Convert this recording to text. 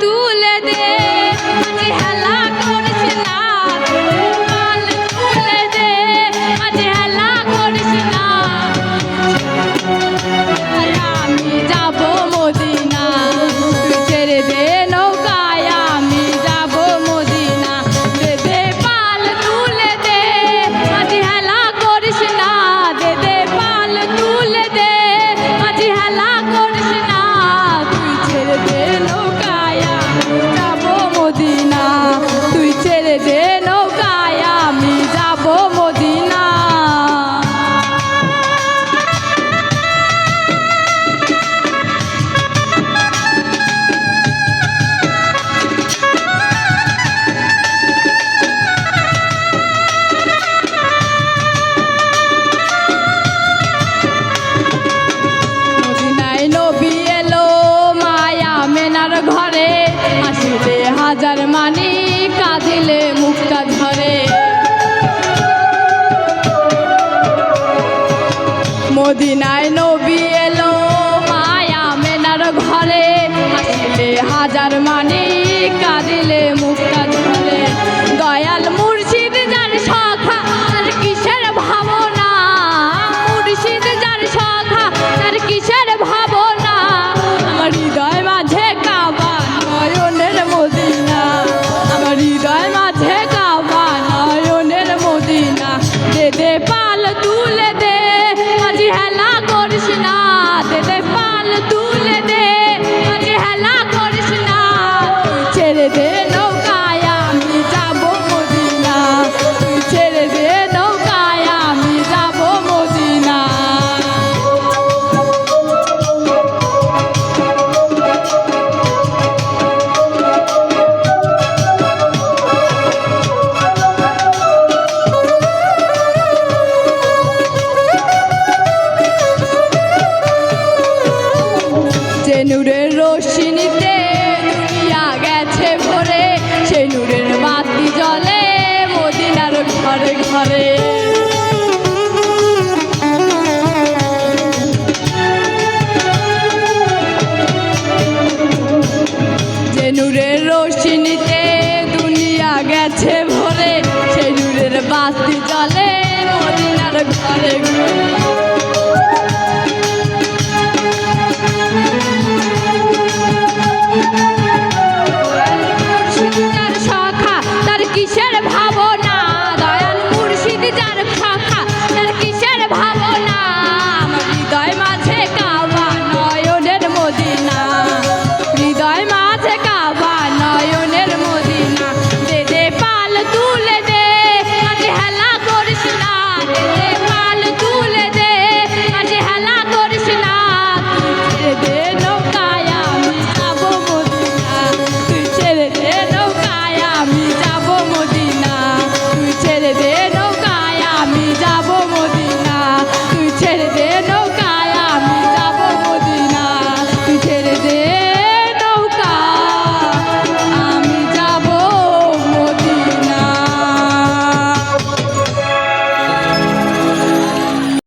তুলে দে। হেলা করিস না তুলে মদিনায় নবী এলো। মায়া মেনার ঘরে হাসিলে হাজার মানি কাঁদিলে ম সে নূরের রশ্মিতে দুনিয়া গেছে ভরে, সে নূরের বাতি জলে মদিনার ঘরে ঘরে। যে নূরের দুনিয়া গেছে ভরে সেই নূরের বাতি চলে মদিনার ঘরে ঘরে।